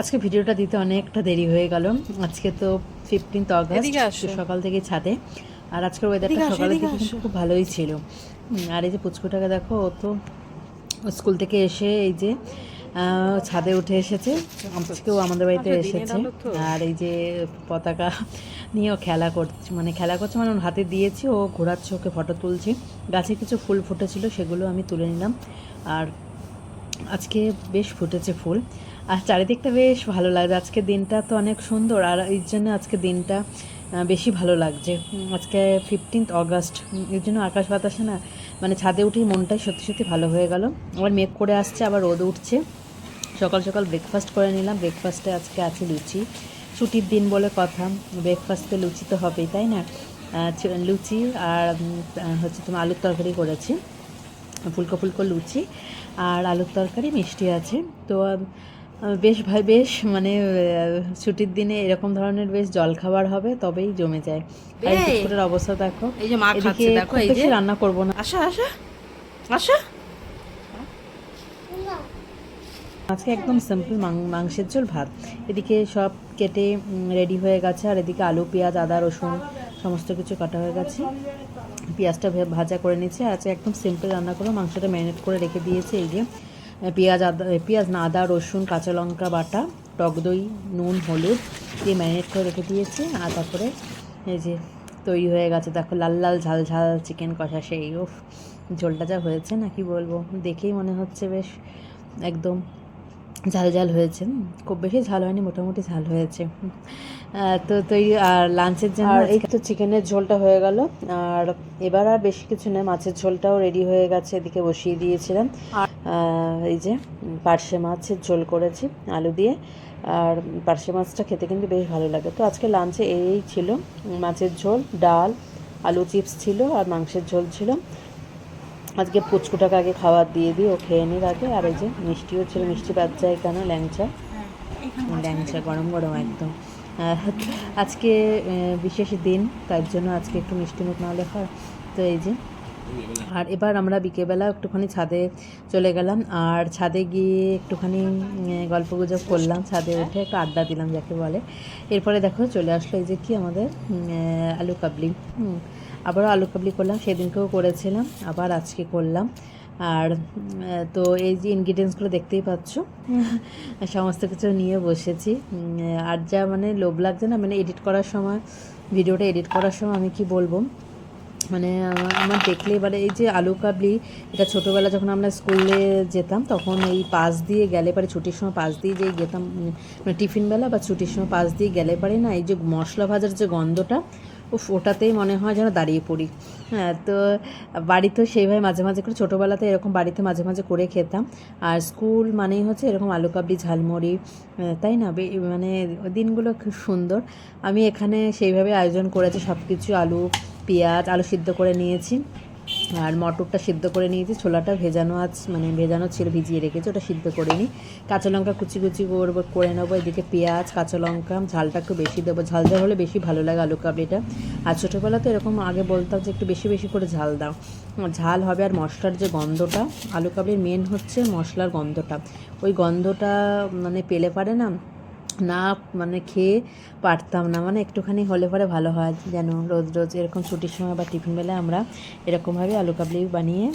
আজকে ভিডিওটা দিতে অনেকটা দেরি হয়ে গেল। আজকে তো ফিফটিন্থ অগস্ট সকাল থেকে ছাদে। আর আজকের ওয়েদারটা কিন্তু খুব ভালোই ছিল। আর এই যে পুচকুটাকে দেখো ও তো স্কুল থেকে এসে এই যে ছাদে উঠে এসেছে। আজকেও আমাদের বাড়িতে এসেছে। আর এই যে পতাকা নিয়েও খেলা করছে মানে খেলা করছে মানে ওর হাতে দিয়েছি ও ঘোরাচ্ছে ওকে ফটো তুলছি। গাছে কিছু ফুল ফুটেছিল সেগুলো আমি তুলে নিলাম। আর আজকে বেশ ফুটেছে ফুল। আর চারিদিকটা বেশ ভালো লাগছে। আজকে দিনটা তো অনেক সুন্দর, আর এই জন্য আজকে দিনটা বেশি ভালো লাগছে। আজকে ফিফটিন্থ অগস্ট এর জন্য আকাশ বাতাসে না মানে ছাদে উঠেই মনটাই সত্যি সত্যি ভালো হয়ে গেল। আবার মেঘ করে আসছে, আবার রোদ উঠছে। সকাল সকাল ব্রেকফাস্ট করে নিলাম। ব্রেকফাস্টে আজকে আছে লুচি। ছুটির দিন বলে কথা ব্রেকফাস্টে লুচি তো হবেই, তাই না? লুচি আর হচ্ছে তোমার আলুর তরকারি করেছি। ফুলকো ফুলকো লুচি আর আলুর তরকারি মিষ্টি আছে। তো বেশ ভাই বেশ মানে ছুটির দিনে এরকম ধরনের বেশ জলখাবার হবে তবেই জমে যায়। এই। বিস্কুটের অবস্থা দেখো। এই যে মা খাচ্ছে দেখো এই বেশি যে। রান্না করব না। আসা আসা। আসা। আজকে একদম সিম্পল মাংসের ঝোল ভাত। এদিকে সব কেটে রেডি হয়ে গেছে আর এদিকে আলু পেঁয়াজ আদা রসুন সমস্ত কিছু কাটা হয়ে গেছে। পেঁয়াজটা ভাজা করে নিয়েছি আর আজকে একদম সিম্পল রান্না করে মাংসটা ম্যারিনেট করে রেখে দিয়েছি এই যে। পেঁয়াজ আদা পেঁয়াজ না আদা রসুন কাঁচা লঙ্কা বাটা টক দই নুন হলুদ দিয়ে ম্যারিনেট করে রেখে দিয়েছি আর তারপরে এই যে তৈরি হয়ে গেছে দেখো লাল লাল ঝাল ঝাল চিকেন কষা সেই উফ ঝোলটা যা হয়েছে না কি বলব দেখেই মনে হচ্ছে বেশ একদম ঝাল ঝাল হয়েছে খুব বেশি ঝাল হয়নি মোটামুটি ঝাল হয়েছে তো তৈরি আর লাঞ্চের জন্য এই তো চিকেনের ঝোলটা হয়ে গেল আর এবার আর বেশি কিছু নয় মাছের ঝোলটাও রেডি হয়ে গেছে এদিকে বসিয়ে দিয়েছিলাম আহ, এই যে পার্শে মাছের ঝোল করেছি, আলু দিয়ে। আর পার্শে মাছটা খেতে কিন্তু বেশ ভালো লাগে। তো আজকে লাঞ্চে এই ছিল মাছের ঝোল, ডাল, আলু চিপস ছিল আর মাংসের ঝোল ছিল। আজকে পুচকুটাকে আগে খাবার দিয়ে দিই, ও খেয়ে নির আগে। আর এই যে মিষ্টিও ছিল, মিষ্টি বাচ্চা এখানে ল্যাংচা। ল্যাংচা গরম গরম একদম। আজকে বিশেষ দিন তার জন্য আজকে একটু মিষ্টি মুখ না হলে হয়। তো এই যে আর এবার আমরা বিকেলবেলা একটুখানি ছাদে চলে গেলাম, আর ছাদে গিয়ে একটুখানি গল্প গুজব করলাম। ছাদে উঠে একটু আড্ডা দিলাম, যাকে বলে। এরপরে দেখো চলে আসলো এই যে কি আমাদের আলু কাবলি। আবারও আলু কাবলি করলাম, সেদিনকেও করেছিলাম, আবার আজকে করলাম। আর তো এই যে ইনগ্রিডিয়েন্টসগুলো দেখতেই পাচ্ছ, সমস্ত কিছু নিয়ে বসেছি। আর যা মানে লোভ লাগছে না মানে এডিট করার সময় ভিডিওটা এডিট করার সময় আমি কি বলব? মানে আমার- দেখলে এবারে এই যে আলু কাবলি, এটা ছোটোবেলা যখন আমরা স্কুলে যেতাম, তখন এই পাশ দিয়ে গেলে পারে, ছুটির সময় পাশ দিয়ে যে যেতাম মানে টিফিন বেলা বা ছুটির সময় পাশ দিয়ে গেলে পারে না, এই যে মশলা ভাজার যে গন্ধটা, উফ, ওটাতেই মনে হয় যেন দাঁড়িয়ে পড়ি। হ্যাঁ তো বাড়িতেও সেইভাবে মাঝে মাঝে করে, ছোটোবেলাতে এরকম বাড়িতে মাঝে মাঝে করে খেতাম। আর স্কুল মানেই হচ্ছে এরকম আলু কাবলি, ঝালমুড়ি তাই না? মানে দিনগুলো খুব সুন্দর। আমি এখানে সেইভাবে আয়োজন করেছি সব কিছু আলু পেঁয়াজ আলু সিদ্ধ করে নিয়েছি। আর মটরটা সিদ্ধ করে নিয়েছি। ছোলাটা ভেজানো আজ মানে ভেজানো ছিল, ভিজিয়ে রেখেছি, ওটা সিদ্ধ করে নিই কাঁচা লঙ্কা কুচি কুচি করব করে নেব। এদিকে পেঁয়াজ, কাঁচা লঙ্কা, ঝালটা একটু বেশি দেবো। ঝাল ঝাল হলে বেশি ভালো লাগে আলু কাবলিটা। আর ছোটোবেলা তো এরকম আগে বলতাম যে, একটু বেশি বেশি করে ঝাল দাও। ঝাল হবে আর মশলার যে গন্ধটা, আলু কাবলির মেন হচ্ছে মশলার গন্ধটা। ওই গন্ধটা মানে পেলে পারে না না মানে খেয়ে পারতাম না। মানে একটুখানি হলে পরে ভালো হয় যেন রোজ রোজ এরকম ছুটির সময় বা টিফিন বেলায় আমরা এরকমভাবে আলু কাবলি বানিয়ে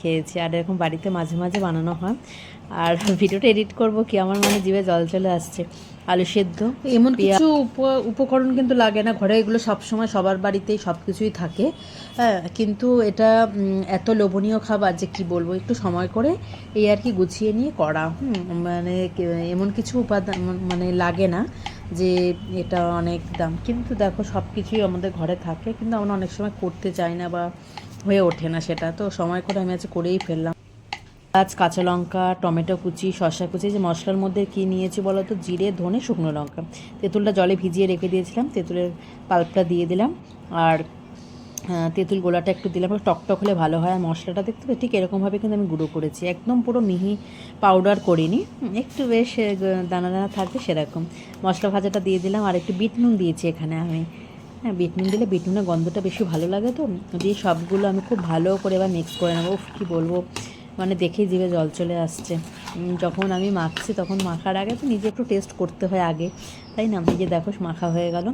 খেয়েছি। আর এরকম বাড়িতে মাঝে মাঝে বানানো হয়। আর ভিডিওটা এডিট করব কি? আমার মানে জিভে জল চলে আসছে। আলু সেদ্ধ এমন কিছু উপ- উপকরণ কিন্তু লাগে না। ঘরে এগুলো সব সময় সবার বাড়িতেই সব কিছুই থাকে। হ্যাঁ কিন্তু এটা এত লোভনীয় খাবার যে কি বলব? একটু সময় করে এই আর কি গুছিয়ে নিয়ে করা। হুম, মানে এমন কিছু উপাদান মানে লাগে না যে এটা অনেক দাম। কিন্তু দেখো সব কিছুই আমাদের ঘরে থাকে। কিন্তু আমরা অনেক সময় করতে চাই না বা হয়ে ওঠে না সেটা। তো সময় করে আমি আজ করেই ফেললাম। পেঁয়াজ কাঁচা লঙ্কা, টমেটো কুচি শসা কুচি যে মশলার মধ্যে কি নিয়েছি বলো তো? জিরে, ধনে, শুকনো লঙ্কা। তেঁতুলটা জলে ভিজিয়ে রেখে দিয়েছিলাম, তেঁতুলের পাল্পটা দিয়ে দিলাম। আর তেঁতুল গোলাটা একটু দিলাম টকটক হলে ভালো হয়। আর মশলাটা দেখতে ঠিক এরকমভাবে কিন্তু আমি গুঁড়ো করেছি। একদম পুরো মিহি পাউডার করিনি। একটু বেশ দানা দানা থাকবে সেরকম। মশলা ভাজাটা দিয়ে দিলাম, আর একটু বিট নুন দিয়েছি এখানে আমি। হ্যাঁ বিট নুন দিলে বিট নুনের গন্ধটা বেশি ভালো লাগে তো? দিয়ে সবগুলো আমি খুব ভালো করে এবার মিক্স করে নেব। কী বলব? মানে দেখেই জিভে জল চলে আসছে। যখন আমি মাখছি তখন মাখার আগে তো নিজে একটু টেস্ট করতে হয় আগে, তাই না? নিজে দেখো, মাখা হয়ে গেল।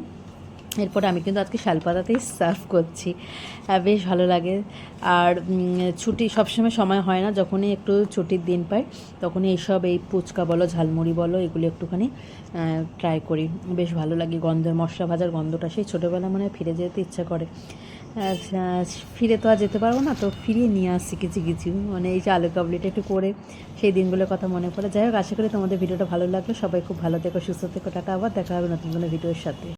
এরপরে আমি কিন্তু আজকে শালপাতাতেই সার্ভ করছি। বেশ ভালো লাগে। আর ছুটি সবসময় সময় হয় না, যখনই একটু ছুটির দিন পাই, তখনই এইসব এই ফুচকা বলো, ঝালমুড়ি বলো, এগুলো একটুখানি ট্রাই করি। বেশ ভালো লাগে গন্ধের, মশলা ভাজার গন্ধটা সেই ছোটোবেলা মনে ফিরে যেতে ইচ্ছা করে। ফিরে তো আর যেতে পারব না, তো ফিরিয়ে নিয়ে আসছি কিছু কিছু। মানে এই যে আলু কাবলিটা একটু করে সেই দিনগুলোর কথা মনে পড়ে। যাই হোক, আশা করি তোমাদের ভিডিওটা ভালো লাগল। সবাই খুব ভালো থেকো, সুস্থ থেকো টাকা আবার দেখা হবে নতুন কোনো ভিডিওর সাথে।